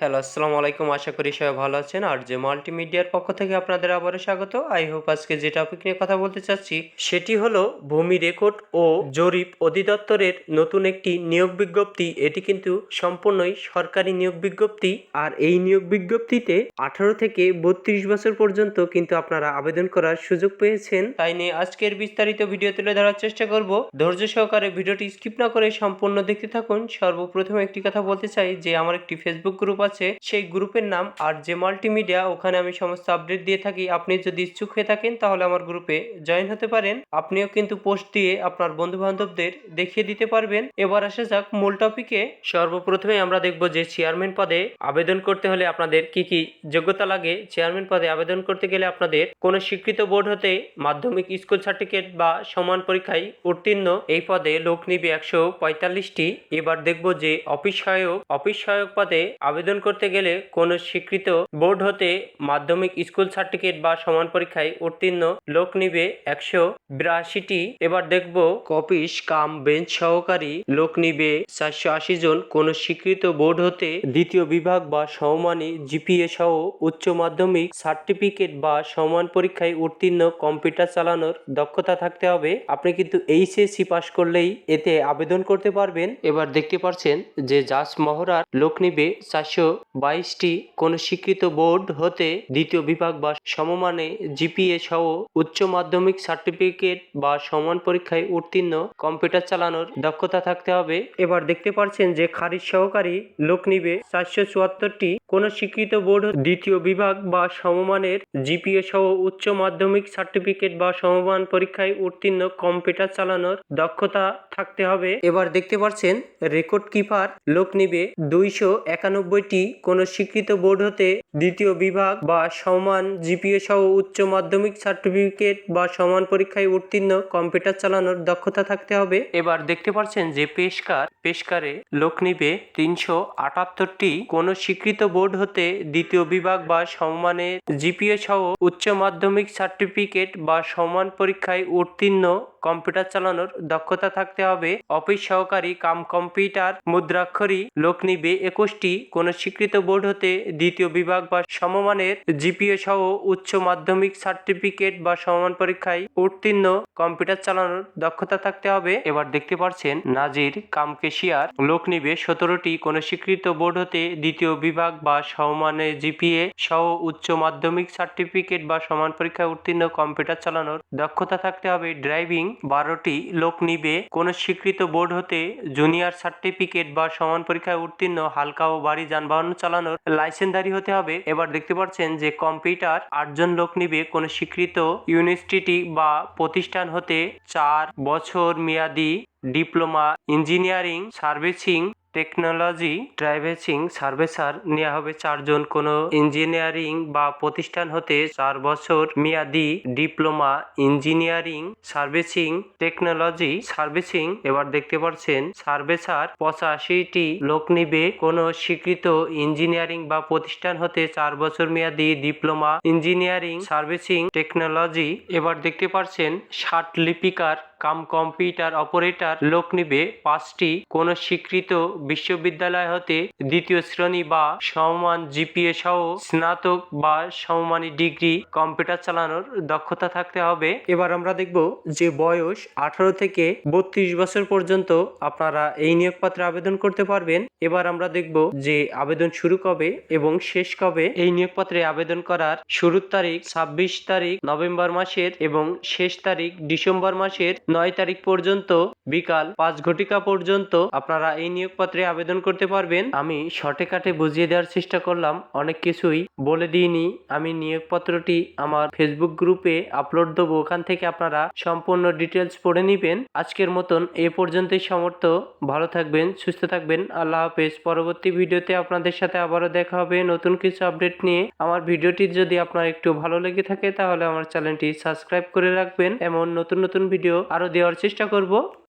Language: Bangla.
হ্যালো, আসসালামু আলাইকুম। আশা করি সবাই ভালো আছেন। আর যে মাল্টিমিডিয়ার পক্ষ থেকে আপনাদের আবারও স্বাগত। আই হোপ আজকে যে টপিক নিয়ে কথা বলতে চাচ্ছি, সেটি হলো ভূমি রেকর্ড ও জরিপ অধিদপ্তরের নতুন একটি নিয়োগ বিজ্ঞপ্তি। এটি কিন্তু সম্পূর্ণই সরকারি নিয়োগ বিজ্ঞপ্তি। আর এই নিয়োগ বিজ্ঞপ্তিতে আঠারো থেকে বত্রিশ বছর পর্যন্ত কিন্তু আপনারা আবেদন করার সুযোগ পেয়েছেন। তাই নিয়ে আজকের বিস্তারিত ভিডিও তুলে ধরার চেষ্টা করব। ধৈর্য সহকারে ভিডিওটি স্কিপ না করে সম্পূর্ণ দেখতে থাকুন। সর্বপ্রথম একটি কথা বলতে চাই যে, আমার একটি ফেসবুক গ্রুপ আছে, সেই গ্রুপের নাম আর যে মাল্টিমিডিয়া ওখানে আমি সমস্ত আপডেট দিয়ে থাকি, আপনি যদি ইচ্ছুক হয়ে থাকেন তাহলে আমার গ্রুপে জয়েন হতে পারেন। আপনিও কিন্তু পোস্ট দিয়ে আপনার বন্ধু বান্ধবদের দেখিয়ে দিতে পারবেন। এবার আসা যাক মূল টপিকে সর্বপ্রথমে আমরা দেখব যে চেয়ারম্যান পদে আবেদন করতে হলে আপনাদের কি কি যোগ্যতা লাগে? চেয়ারম্যান পদে আবেদন করতে গেলে আপনাদের কোনো স্বীকৃত বোর্ড হতে মাধ্যমিক স্কুল সার্টিফিকেট বা সমান পরীক্ষায় উত্তীর্ণ। এই পদে লোক নিবে একশো পঁয়তাল্লিশটি। এবার দেখব যে অফিস সহায়ক অফিস সহায়ক পদে আবেদন করতে গেলে কোনো স্বীকৃত বোর্ড হতে মাধ্যমিক স্কুল সার্টিফিকেট বা সমান পরীক্ষায় উত্তীর্ণ লোক নিবে একশো বিরাশিটি। এবার দেখব কপিস, কাম, বেঞ্চ সহকারী লোক নিবে চারশো আশি জন। কোনো স্বীকৃত বোর্ড হতে দ্বিতীয় বিভাগ বা সমমানী জিপিএ সহ উচ্চ মাধ্যমিক সার্টিফিকেট বা সমান পরীক্ষায় উত্তীর্ণ কম্পিউটার চালানোর দক্ষতা থাকতে হবে। আপনি কিন্তু এইচএসসি পাশ করলেই এতে আবেদন করতে পারবেন। এবার দেখতে পাচ্ছেন যে জাস মহড়ার লোক নিবে চারশো বাইশটি কোনো স্বীকৃত বোর্ড হতে দ্বিতীয় বিভাগ বা সমমানে জিপিএ সহ উচ্চ মাধ্যমিক সার্টিফিকেট বা সমান পরীক্ষায় উত্তীর্ণ কম্পিউটার চালানোর দক্ষতা থাকতে হবে। এবার দেখতে পাচ্ছেন যে খারিজ সহকারী লোক নিবে চারশো চুয়াত্তরটি কোনো স্বীকৃত বোর্ড দ্বিতীয় বিভাগ বা সমমানের জিপিএ সহ উচ্চ মাধ্যমিক সার্টিফিকেট বা সমমান পরীক্ষায় উত্তীর্ণ কম্পিউটার চালানোর দক্ষতা থাকতে হবে। এবার দেখতে পাচ্ছেন রেকর্ড কিপার লোক নিবে দুইশো একানব্বইটি কোনো স্বীকৃত বোর্ড হতে দ্বিতীয় বিভাগ বা সমান জিপিএ সহ উচ্চ মাধ্যমিক সার্টিফিকেট বা সমান পরীক্ষায় উত্তীর্ণ কম্পিউটার চালানোর দক্ষতা থাকতে হবে। এবার দেখতে পাচ্ছেন যে পেশকার, পেশকারে লোক নিবে তিনশো আটাত্তরটি। কোনো স্বীকৃত বোর্ড হতে দ্বিতীয় বিভাগ বা সমমানের জিপিএ সহ উচ্চ মাধ্যমিক সার্টিফিকেট বা সমান পরীক্ষায় উত্তীর্ণ কম্পিউটার চালানোর দক্ষতা থাকতে হবে। অফিস সহকারী কাম কম্পিউটার মুদ্রাক্ষরী লোক নিবে একুশটি। কোনো স্বীকৃত বোর্ড হতে দ্বিতীয় বিভাগ বা সমমানের জিপিএ সহ উচ্চ মাধ্যমিক সার্টিফিকেট বা সমান পরীক্ষায় উত্তীর্ণ। কম্পিউটার চালানোর দক্ষতা থাকতে হবে। এবার দেখতে পাচ্ছেন নাজির কাম কেশিয়ার লোক নিবে সতেরোটি। কোনো স্বীকৃত বোর্ড হতে দ্বিতীয় বিভাগ বা সমমানের জিপিএ সহ উচ্চ মাধ্যমিক সার্টিফিকেট বা সমান পরীক্ষায় উত্তীর্ণ। কম্পিউটার চালানোর দক্ষতা থাকতে হবে। ড্রাইভিং বারোটি লোক নিবে। কোনো স্বীকৃত বোর্ড হতে জুনিয়র সার্টিফিকেট বা সমান পরীক্ষায় উত্তীর্ণ, হালকা ও বাড়ি যানবাহন চালানোর লাইসেন্সধারী হতে হবে। এবার দেখতে পাচ্ছেন যে কম্পিউটার আটজন লোক নিবে। কোনো স্বীকৃত ইউনিভার্সিটি বা প্রতিষ্ঠান হতে চার বছর মেয়াদি ডিপ্লোমা ইঞ্জিনিয়ারিং, সার্ভিসিং টেকনোলজি ড্রাইভেসিং সার্ভেসার নেওয়া হবে চারজন। কোনো ইঞ্জিনিয়ারিং বা প্রতিষ্ঠান হতে চার বছর মেয়াদি diploma engineering servicing technology servicing. এবার দেখতে পাচ্ছেন, সার্ভেসার পঁচাশিটি লোক নিবে। কোনো স্বীকৃত ইঞ্জিনিয়ারিং বা প্রতিষ্ঠান হতে চার বছর মেয়াদি ডিপ্লোমা ইঞ্জিনিয়ারিং সার্ভিসিং টেকনোলজি। এবার দেখতে পাচ্ছেন, ষাট লিপিকার কাম কম্পিউটার অপারেটর লোক নিবে পাঁচটি। কোনো স্বীকৃত বিশ্ববিদ্যালয় হতে দ্বিতীয় শ্রেণি বা সমমান জিপিএ সহ স্নাতক বা সমমানী ডিগ্রি কম্পিউটার চালানোর দক্ষতা থাকতে হবে। এবার আমরা দেখব যে বয়স আঠারো থেকে বত্রিশ বছর পর্যন্ত আপনারা এই নিয়োগপত্রে আবেদন করতে পারবেন। এবার আমরা দেখব যে আবেদন শুরু কবে এবং শেষ কবে। এই নিয়োগপত্রে আবেদন করার শুরুর তারিখ ছাব্বিশ তারিখ নভেম্বর মাসের এবং শেষ তারিখ ডিসেম্বর মাসের নয় তারিখ পর্যন্ত, বিকাল পাঁচ ঘটিকা পর্যন্ত আপনারা এই নিয়োগপত্রে আবেদন করতে পারবেন। আমি শর্টে কাটে বুঝিয়ে দেওয়ার চেষ্টা করলাম, অনেক কিছুই বলে দিইনি। আমি নিয়োগপত্রটি আমার ফেসবুক গ্রুপে আপলোড দেবো, ওখান থেকে আপনারা সম্পূর্ণ ডিটেলস পড়ে নেবেন। আজকের মতন এ পর্যন্তই সমর্থ ভালো থাকবেন, সুস্থ থাকবেন। আল্লাহ হাফেজ। পরবর্তী ভিডিওতে আপনাদের সাথে আবারও দেখা হবে নতুন কিছু আপডেট নিয়ে। আমার ভিডিওটি যদি আপনার একটু ভালো লেগে থাকে, তাহলে আমার চ্যানেলটি সাবস্ক্রাইব করে রাখবেন। এমন নতুন নতুন ভিডিও আরও দেওয়ার চেষ্টা করব।